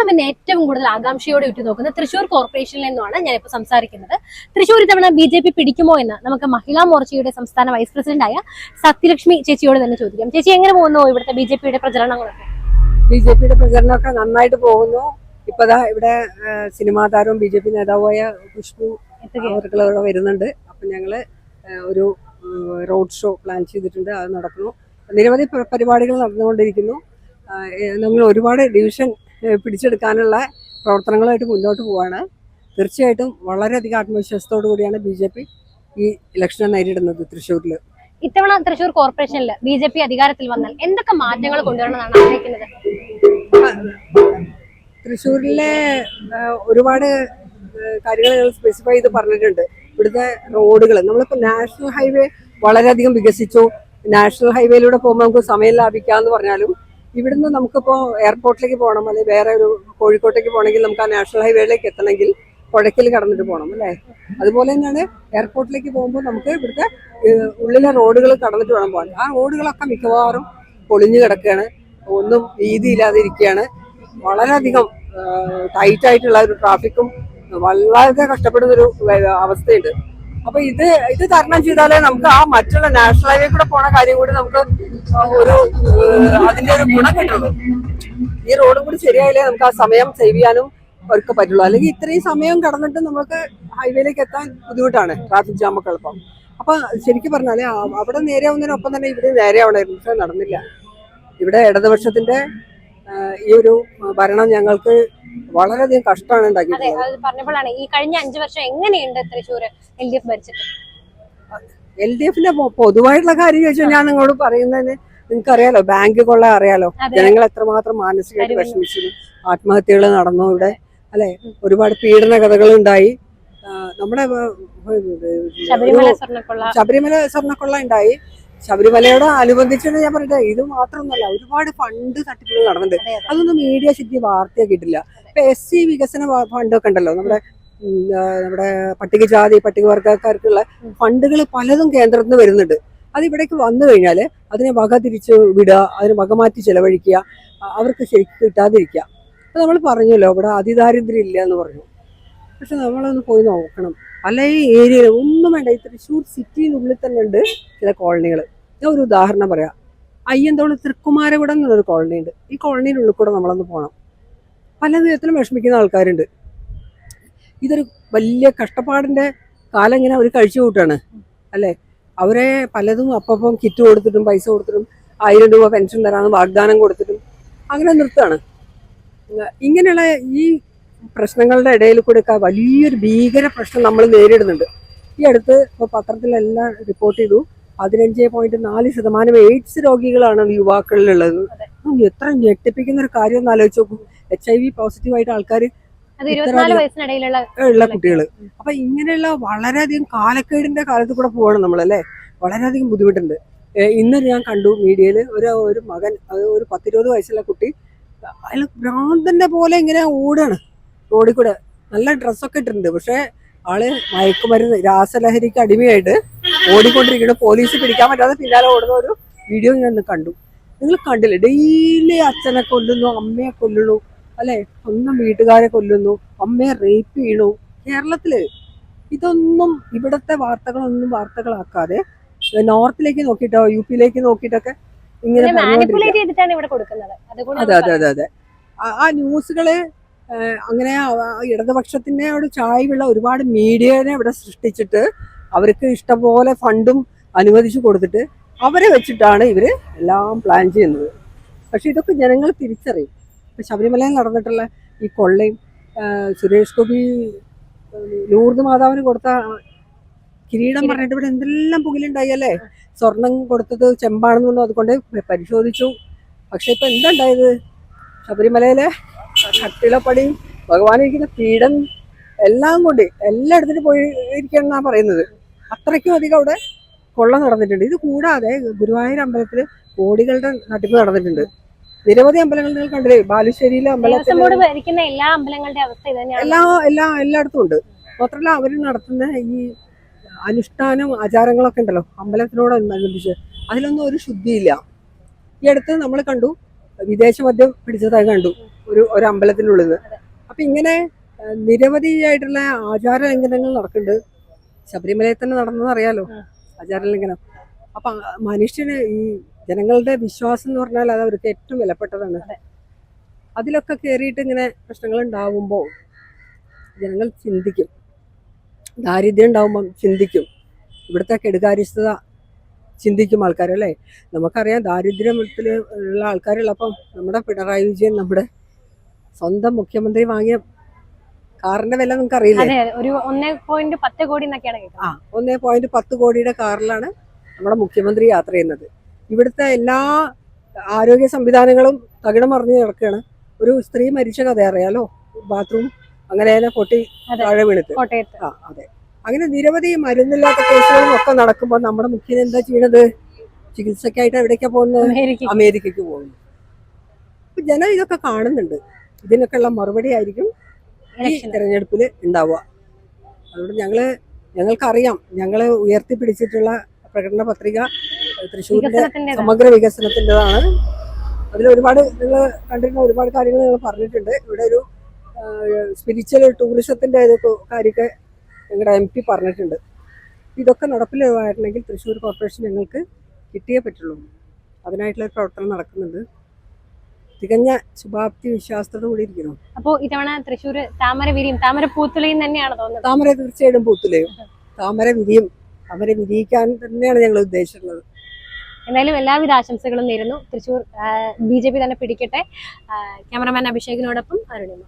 കേരളം ഇന്ന് ഏറ്റവും കൂടുതൽ ആകാംക്ഷയോടെ ഉറ്റുനോക്കുന്നത് തൃശൂർ കോർപ്പറേഷനിൽ ഞാൻ ഞാനിപ്പോൾ സംസാരിക്കുന്നത്. തൃശൂർ ഇത്തവണ ബി ജെ പി പിടിക്കുമോ എന്ന് നമുക്ക് മഹിളാ മോർച്ചയുടെ സംസ്ഥാന വൈസ് പ്രസിഡന്റായ സത്യലക്ഷ്മി ചേച്ചിയോട് തന്നെ ചോദിക്കാം. ചേച്ചി എങ്ങനെ പോകുന്നു ഇവിടുത്തെ ബി ജെ പിയുടെ പ്രചരണങ്ങളൊക്കെ? ബി ജെ പിയുടെ പ്രചരണമൊക്കെ നന്നായിട്ട് പോകുന്നു. ഇപ്പതാ ഇവിടെ സിനിമാ താരവും ബി ജെ പി നേതാവായ ഖുഷ്ബു അവർക്കുള്ള വരുന്നുണ്ട്. അപ്പം ഞങ്ങൾ ഒരു റോഡ് ഷോ പ്ലാൻ ചെയ്തിട്ടുണ്ട്. അത് നടക്കുന്നു. നിരവധി പരിപാടികൾ നടന്നുകൊണ്ടിരിക്കുന്നു. നമ്മൾ ഒരുപാട് ഡിവിഷൻ പിടിച്ചെടുക്കാനുള്ള പ്രവർത്തനങ്ങളായിട്ട് മുന്നോട്ട് പോവാണ്. തീർച്ചയായിട്ടും വളരെയധികം ആത്മവിശ്വാസത്തോടു കൂടിയാണ് ബി ജെ പി ഈ ഇലക്ഷനെ നേരിടുന്നത് തൃശ്ശൂരിൽ ഇത്തവണ തൃശൂർ കോർപ്പറേഷനിൽ ബി ജെ പി അധികാരത്തിൽ വന്നാൽ എന്തൊക്കെ മാറ്റങ്ങൾ കൊണ്ടുവരണമെന്നാണ് ആഗ്രഹിക്കുന്നത്? തൃശ്ശൂരിലെ ഒരുപാട് കാര്യങ്ങൾ സ്പെസിഫൈ ചെയ്ത് പറഞ്ഞിട്ടുണ്ട്. ഇവിടുത്തെ റോഡുകൾ. നമ്മളിപ്പോൾ നാഷണൽ ഹൈവേ വളരെയധികം വികസിച്ചു. നാഷണൽ ഹൈവേയിലൂടെ പോകുമ്പോൾ നമുക്ക് സമയം ലാഭിക്കാമെന്ന് പറഞ്ഞാലും ഇവിടുന്ന് നമുക്കിപ്പോൾ എയർപോർട്ടിലേക്ക് പോകണം അല്ലെങ്കിൽ വേറെ ഒരു കോഴിക്കോട്ടേക്ക് പോകണമെങ്കിൽ നമുക്ക് ആ നാഷണൽ ഹൈവേയിലേക്ക് എത്തണമെങ്കിൽ കുഴക്കിൽ കടന്നിട്ട് പോകണം അല്ലേ? അതുപോലെ തന്നെയാണ് എയർപോർട്ടിലേക്ക് പോകുമ്പോൾ നമുക്ക് ഇവിടുത്തെ ഉള്ളിലെ റോഡുകൾ കടന്നിട്ട് വേണം പോകാൻ. ആ റോഡുകളൊക്കെ മിക്കവാറും പൊളിഞ്ഞു കിടക്കുകയാണ്. ഒന്നും വീതിയില്ലാതെ ഇരിക്കുകയാണ് വളരെയധികം ടൈറ്റ് ആയിട്ടുള്ള ഒരു ട്രാഫിക്കും വളരെ കഷ്ടപ്പെടുന്ന ഒരു വ- അവസ്ഥയുണ്ട്. അപ്പൊ ഇത് ഇത് തരണം ചെയ്താലേ നമുക്ക് ആ മറ്റുള്ള നാഷണൽ ഹൈവേ കൂടെ പോണ കാര്യം കൂടി നമുക്ക് ഒരു അതിന്റെ ഒരു ഗുണം കിട്ടുള്ളൂ. ഈ റോഡും കൂടി ശരിയായാലേ നമുക്ക് ആ സമയം സേവ് ചെയ്യാനും അവർക്ക് പറ്റുള്ളൂ. അല്ലെങ്കിൽ ഇത്രയും സമയം കടന്നിട്ട് നമുക്ക് ഹൈവേയിലേക്ക് എത്താൻ ബുദ്ധിമുട്ടാണ് ട്രാഫിക് ജാമൊക്കെ എളുപ്പം അപ്പൊ ശരിക്കും പറഞ്ഞാൽ അവിടെ അവിടെ നേരെയാവുന്നതിനൊപ്പം തന്നെ ഇവിടെ നേരെയാവണമായിരുന്നു പക്ഷെ നടന്നില്ല. ഇവിടെ ഇടതുപക്ഷത്തിന്റെ ഈ ഒരു ഭരണം ഞങ്ങൾക്ക് വളരെയധികം കഷ്ടമാണ് ഉണ്ടാക്കിയിട്ടുള്ളത്. പറഞ്ഞപ്പോഴാണ് ഈ കഴിഞ്ഞ അഞ്ചു വർഷം എങ്ങനെയുണ്ട് തൃശ്ശൂർ എൽ ഡി എഫ് ഭരിച്ചിട്ട്? എൽ ഡി എഫിന്റെ പൊതുവായിട്ടുള്ള കാര്യം ചോദിച്ചാൽ ഞാൻ നിങ്ങളോട് പറയുന്നതിന് നിങ്ങൾക്ക് അറിയാലോ ബാങ്ക് കൊള്ള അറിയാലോ? ജനങ്ങൾ എത്രമാത്രം മാനസികമായിട്ട്. വിഷമിച്ചു. ആത്മഹത്യകൾ നടന്നു ഇവിടെ അല്ലെ? ഒരുപാട് പീഡന കഥകൾ ഉണ്ടായി നമ്മുടെ ശബരിമല സ്വർണക്കൊള്ള ഉണ്ടായി. ശബരിമലയോട് അനുബന്ധിച്ചിട്ട് ഞാൻ പറഞ്ഞത് ഇത് മാത്രമൊന്നുമല്ല ഒരുപാട് ഫണ്ട് തട്ടിപ്പുകൾ നടന്നിട്ടുണ്ട്. അതെ, അതെ. അതൊന്നും മീഡിയ ശരിക്കും വാർത്തയാക്കിയിട്ടില്ല. ഇപ്പൊ എസ് സി വികസന ഫണ്ടൊക്കെ ഉണ്ടല്ലോ നമ്മുടെ നമ്മുടെ പട്ടികജാതി പട്ടികവർഗക്കാർക്കുള്ള ഫണ്ടുകൾ പലതും കേന്ദ്രത്തിൽ നിന്ന് വരുന്നുണ്ട്. അത് ഇവിടേക്ക് വന്നു കഴിഞ്ഞാൽ അതിനെ വക തിരിച്ച് വിടുക അതിന് വക മാറ്റി ചെലവഴിക്കുക അവർക്ക് ശരിക്കും കിട്ടാതിരിക്കുക. അപ്പൊ നമ്മൾ പറഞ്ഞല്ലോ ഇവിടെ അതിദാരിദ്ര്യം ഇല്ല എന്ന് പറഞ്ഞു. പക്ഷെ നമ്മളൊന്ന് പോയി നോക്കണം. പല ഏരിയയിൽ ഒന്നും വേണ്ട. ഈ തൃശ്ശൂർ സിറ്റിനുള്ളിൽ തന്നെ ഉണ്ട് ചില കോളനികൾ ഞാൻ ഒരു ഉദാഹരണം പറയാം. അയ്യന്തോൾ തൃക്കുമാരവിടം എന്നൊരു കോളനി ഉണ്ട്. ഈ കോളനിയിനുള്ളിൽ കൂടെ നമ്മളൊന്ന് പോകണം പല വിധത്തിലും വിഷമിക്കുന്ന ആൾക്കാരുണ്ട്. ഇതൊരു വലിയ കഷ്ടപ്പാടിന്റെ കാലം ഇങ്ങനെ അവർ കഴിച്ചു കൂട്ടാണ്. അല്ലേ? അവരെ പലതും അപ്പം കിറ്റ് കൊടുത്തിട്ടും പൈസ കൊടുത്തിട്ടും ആയിരം രൂപ പെൻഷൻ തരാമെന്ന് വാഗ്ദാനം കൊടുത്തിട്ടും അങ്ങനെ നിർത്തുകയാണ് ഇങ്ങനെയുള്ള ഈ പ്രശ്നങ്ങളുടെ ഇടയിൽ കൂടെ ഒക്കെ വലിയൊരു ഭീകര പ്രശ്നം നമ്മൾ നേരിടുന്നുണ്ട്. ഈ അടുത്ത് ഇപ്പോൾ പത്രത്തിലെല്ലാം റിപ്പോർട്ട് ചെയ്തു. പതിനഞ്ച് പോയിന്റ് നാല് ശതമാനം എയ്ഡ്സ് രോഗികളാണ് യുവാക്കളിലുള്ളത്. എത്ര ഞെട്ടിപ്പിക്കുന്ന ഒരു കാര്യം ഒന്ന് ആലോചിച്ച് നോക്കും. എച്ച് ഐ വി പോസിറ്റീവ് ആയിട്ട് ആൾക്കാർ ഉള്ള കുട്ടികൾ അപ്പൊ ഇങ്ങനെയുള്ള വളരെയധികം കാലക്കേടിന്റെ കാലത്ത് കൂടെ പോവാണ് നമ്മളല്ലേ വളരെയധികം ബുദ്ധിമുട്ടുണ്ട്. ഇന്നലെ ഇന്ന് ഞാൻ കണ്ടു മീഡിയയിൽ ഒരു ഒരു മകൻ ഒരു പത്തിരുപത് വയസ്സുള്ള കുട്ടി അയാൾ ഭ്രാന്തന്റെ പോലെ ഇങ്ങനെ ഓടാണ് റോഡിൽ കൂടെ നല്ല ഡ്രസ്സൊക്കെ ഇട്ടിട്ടുണ്ട്. പക്ഷെ ആൾ മയക്കുമരുന്ന് രാസലഹരിക്ക് അടിമയായിട്ട് ഓടിക്കൊണ്ടിരിക്കുന്നു. പോലീസ് പിടിക്കാൻ പറ്റാതെ പിന്നാലെ ഓടുന്ന ഒരു വീഡിയോ ഞാൻ കണ്ടു. നിങ്ങൾ കണ്ടില്ലേ? ഡെയിലി അച്ഛനെ കൊല്ലുന്നു അമ്മയെ കൊല്ലുന്നു അല്ലെ? സ്വന്തം വീട്ടുകാരെ കൊല്ലുന്നു അമ്മയെ റേപ്പ് ചെയ്യണു. കേരളത്തിൽ ഇതൊന്നും ഇവിടത്തെ വാർത്തകളൊന്നും വാർത്തകളാക്കാതെ നോർത്തിലേക്ക് നോക്കിയിട്ടോ യു പിയിലേക്ക് നോക്കിയിട്ടൊക്കെ ഇങ്ങനെ അതെ അതെ അതെ അതെ. ആ- ന്യൂസുകളെ അങ്ങനെ ഇടതുപക്ഷത്തിനോട് ചായ്വുള്ള ഒരുപാട് മീഡിയനെ ഇവിടെ സൃഷ്ടിച്ചിട്ട് അവർക്ക് ഇഷ്ടംപോലെ ഫണ്ടും അനുവദിച്ചു കൊടുത്തിട്ട് അവരെ വെച്ചിട്ടാണ് ഇവർ എല്ലാം പ്ലാൻ ചെയ്യുന്നത്. പക്ഷേ ഇതൊക്കെ ജനങ്ങൾ തിരിച്ചറിയും. ഇപ്പം ശബരിമലയിൽ നടന്നിട്ടുള്ള ഈ കൊള്ളയും സുരേഷ് ഗോപി ലൂർദ് മാതാവിന് കൊടുത്ത കിരീടം. പറഞ്ഞിട്ട് ഇവിടെ എന്തെല്ലാം പുകിലുണ്ടായി അല്ലേ? സ്വർണം കൊടുത്തത് ചെമ്പാണെന്ന് പറഞ്ഞു അതുകൊണ്ട് പരിശോധിച്ചു. പക്ഷെ ഇപ്പം എന്താ ഉണ്ടായത്? ശബരിമലയിലെ കട്ടിളപ്പടിയും ഭഗവാൻ ഇരിക്കുന്ന പീഠം എല്ലാം കൊണ്ട് എല്ലായിടത്തിനും പോയി ഇരിക്കണം എന്നാ പറയുന്നത്. അത്രയ്ക്കും അധികം അവിടെ കൊള്ള നടന്നിട്ടുണ്ട്. ഇത് കൂടാതെ ഗുരുവായൂർ അമ്പലത്തിൽ കോടികളുടെ നട്ടിപ്പ് നടന്നിട്ടുണ്ട്. നിരവധി അമ്പലങ്ങൾ നിങ്ങൾ കണ്ടില്ലേ? ബാലുശ്ശേരിയിലെ അമ്പലത്തിൽ എല്ലാ അമ്പലങ്ങളുടെ അവസ്ഥ എല്ലാ എല്ലായിടത്തും ഉണ്ട്. മാത്രമല്ല അവർ നടത്തുന്ന ഈ അനുഷ്ഠാനം ആചാരങ്ങളൊക്കെ ഉണ്ടല്ലോ. അമ്പലത്തിനോടനുബന്ധിച്ച് അതിലൊന്നും ഒരു ശുദ്ധിയില്ല. ഈ അടുത്ത് നമ്മൾ കണ്ടു വിദേശ മദ്യം പിടിച്ചതായി കണ്ടു. ഒരു ഒരു അമ്പലത്തിനുള്ളിൽ നിന്ന് അപ്പം ഇങ്ങനെ നിരവധിയായിട്ടുള്ള ആചാര ലംഘനങ്ങൾ നടക്കുന്നുണ്ട്. ശബരിമലയിൽ തന്നെ നടന്നതറിയാലോ. ആചാര ലംഘനം. അപ്പം മനുഷ്യന് ഈ ജനങ്ങളുടെ വിശ്വാസം എന്ന് പറഞ്ഞാൽ അത് അവർക്ക് ഏറ്റവും വിലപ്പെട്ടതാണ്. അതിലൊക്കെ കയറിയിട്ട് ഇങ്ങനെ പ്രശ്നങ്ങൾ ഉണ്ടാവുമ്പോൾ ജനങ്ങൾ ചിന്തിക്കും. ദാരിദ്ര്യം ഉണ്ടാവുമ്പം ചിന്തിക്കും. ഇവിടുത്തെ കെടുകാര്യസ്ഥത ചിന്തിക്കും ആൾക്കാർ അല്ലേ നമുക്കറിയാം ദാരിദ്ര്യത്തിൽ ഉള്ള ആൾക്കാരുള്ളപ്പം നമ്മുടെ പിണറായി വിജയൻ നമ്മുടെ സ്വന്തം മുഖ്യമന്ത്രി വാങ്ങിയ കാറിന്റെ വില നിങ്ങൾക്ക് അറിയില്ലേ. ഒരു ഒന്നേ പോയിന്റ് പത്ത് കോടി ആ ഒന്നേ പോയിന്റ് പത്ത് കോടിയുടെ കാറിലാണ് നമ്മുടെ മുഖ്യമന്ത്രി യാത്ര ചെയ്യുന്നത്. ഇവിടുത്തെ എല്ലാ ആരോഗ്യ സംവിധാനങ്ങളും തകിടം മറിഞ്ഞ് കിടക്കുകയാണ് ഒരു സ്ത്രീ മരിച്ച കഥ അറിയാലോ ബാത്റൂം അങ്ങനെ തന്നെ പൊട്ടി താഴെ വീണിട്ട്. ആ അതെ. അങ്ങനെ നിരവധി മരുന്നില്ലാത്ത കേസുകളും ഒക്കെ നടക്കുമ്പോൾ നമ്മുടെ മുഖ്യൻ എന്താ ചെയ്യണത്? ചികിത്സക്കായിട്ട് എവിടേക്കാ പോകുന്നത്? അമേരിക്ക അമേരിക്കയ്ക്ക് പോകുന്നു. അപ്പൊ ജനം ഇതൊക്കെ കാണുന്നുണ്ട്. ഇതിനൊക്കെയുള്ള മറുപടി ആയിരിക്കും ഈ തെരഞ്ഞെടുപ്പിൽ ഉണ്ടാവുക. അതുകൊണ്ട് ഞങ്ങൾ ഞങ്ങൾക്കറിയാം. ഞങ്ങൾ ഉയർത്തിപ്പിടിച്ചിട്ടുള്ള പ്രകടന പത്രിക തൃശ്ശൂരിന്റെ സമഗ്ര വികസനത്തിന്റെതാണ്. അതിൽ ഒരുപാട് നിങ്ങൾ കണ്ടിരുന്ന ഒരുപാട് കാര്യങ്ങൾ നിങ്ങൾ പറഞ്ഞിട്ടുണ്ട്. ഇവിടെ ഒരു സ്പിരിച്വൽ ടൂറിസത്തിന്റെ ഇതൊക്കെ കാര്യമൊക്കെ ഞങ്ങളുടെ എം പി പറഞ്ഞിട്ടുണ്ട്. ഇതൊക്കെ നടപ്പിലായിരുന്നെങ്കിൽ തൃശ്ശൂർ കോർപ്പറേഷൻ ഞങ്ങൾക്ക് കിട്ടിയേ പറ്റുള്ളൂ. അതിനായിട്ടുള്ള ഒരു പ്രവർത്തനം നടക്കുന്നുണ്ട്. തികഞ്ഞ ശുഭാപ്തി വിശ്വാസത്തോടു കൂടി ഇരിക്കുന്നു. അപ്പോ ഇത്തവണ തൃശ്ശൂർ താമര വിരിയും താമര പൂത്തുലയും തന്നെയാണ് തോന്നുന്നത്? താമര തീർച്ചയായിട്ടും പൂത്തുലയും. താമര വിരിയും അവരെ വിരിയിക്കാൻ തന്നെയാണ് ഞങ്ങൾ ഉദ്ദേശിച്ചിട്ടുള്ളത്. എന്തായാലും എല്ലാവിധ ആശംസകളും നേരുന്നു. തൃശ്ശൂർ ബി ജെ പി തന്നെ പിടിക്കട്ടെ. ക്യാമറമാൻ അഭിഷേകിനോടൊപ്പം അരുണിമ.